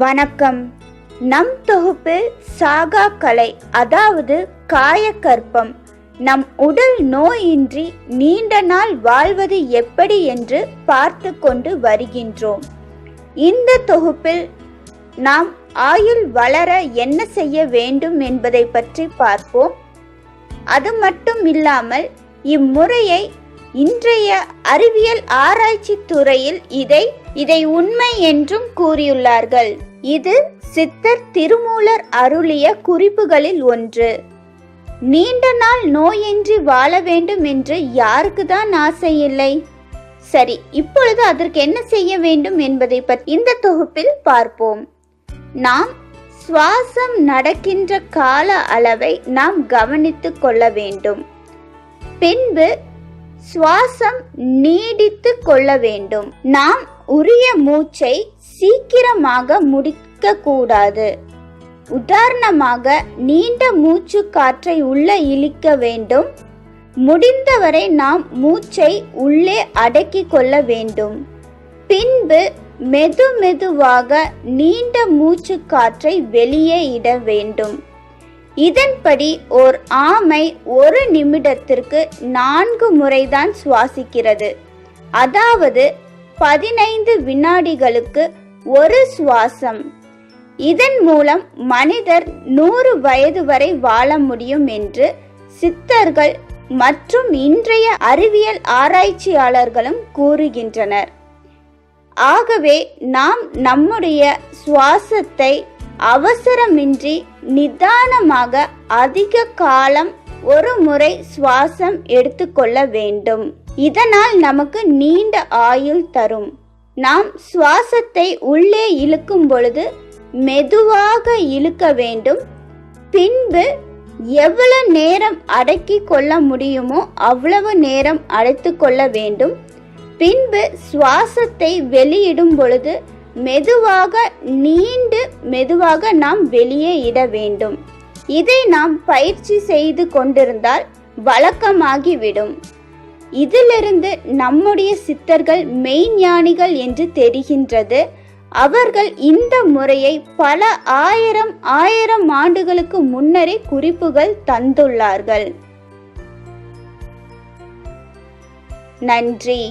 வணக்கம். நம் தொகுப்பில் சாகா கலை அதாவது காயக்கற்பம். நம் உடல் நோயின்றி நீண்ட நாள் வாழ்வது எப்படி என்று பார்த்து கொண்டு வருகின்றோம். இந்த தொகுப்பில் நாம் ஆயுள் வளர என்ன செய்ய வேண்டும் என்பதை பற்றி பார்ப்போம். அது மட்டும் இல்லாமல் இம்முறையை இன்றைய அறிவியல் ஆராய்ச்சி துறையில் இதை இதை உண்மை என்றும் கூறியுள்ளார்கள். இது சித்தர் திருமூலர் அருளிய குறிப்புகளில் ஒன்று. நீண்ட நாள் நோயின்றி வாழ வேண்டும் என்று யாருக்கு தான் ஆசை இல்லை? சரி இப்பொழுது அதற்கு என்ன செய்ய வேண்டும் என்பதை பற்றி இந்த தொகுப்பில் பார்ப்போம். நாம் சுவாசம் நடக்கின்ற கால அளவை நாம் கவனித்துக் கொள்ள வேண்டும். பின்பு சுவாசம் நீடித்து கொள்ள வேண்டும். நாம் உரிய மூச்சை சீக்கிரமாக முடிக்க கூடாது உதாரணமாக நீண்ட மூச்சு காற்றை உள்ள இழிக்க வேண்டும். முடிந்தவரை நாம் மூச்சை உள்ளே அடக்கிக் கொள்ள வேண்டும். பின்பு மெது மெதுவாக நீண்ட மூச்சு காற்றை வெளியே இட வேண்டும். இதன்படி ஓர் ஆமை ஒரு நிமிடத்திற்கு நான்கு முறைதான் சுவாசிக்கிறது. அதாவது பதினைந்து வினாடிகளுக்கு ஒரு சுவாசம். இதன் மூலம் மனிதர் நூறு வயது வரை வாழ முடியும் என்று சித்தர்கள் மற்றும் இன்றைய அறிவியல் ஆராய்ச்சியாளர்களும் கூறுகின்றனர். ஆகவே நாம் நம்முடைய சுவாசத்தை அவசரமின்றி நிதானமாக அதிக காலம் ஒரு முறை சுவாசம் எடுத்துக்கொள்ள வேண்டும். இதனால் நமக்கு நீண்ட ஆயுள் தரும். நாம் சுவாசத்தை உள்ளே இழுக்கும் பொழுது மெதுவாக இழுக்க வேண்டும். பின்பு எவ்வளவு நேரம் அடக்கி கொள்ள முடியுமோ அவ்வளவு நேரம் அடைத்து கொள்ள வேண்டும். பின்பு சுவாசத்தை வெளியிடும் பொழுது மெதுவாக நீண்டு மெதுவாக நாம் வெளியே இட வேண்டும். இதை நாம் பயிற்சி செய்து கொண்டிருந்தால் வழக்கமாகிவிடும். இதிலிருந்து நம்முடைய சித்தர்கள் மெய்ஞானிகள் என்று தெரிகின்றது. அவர்கள் இந்த முறையை பல ஆயிரம் ஆயிரம் ஆண்டுகளுக்கு முன்னரே குறிப்புகள் தந்துள்ளார்கள். நன்றி.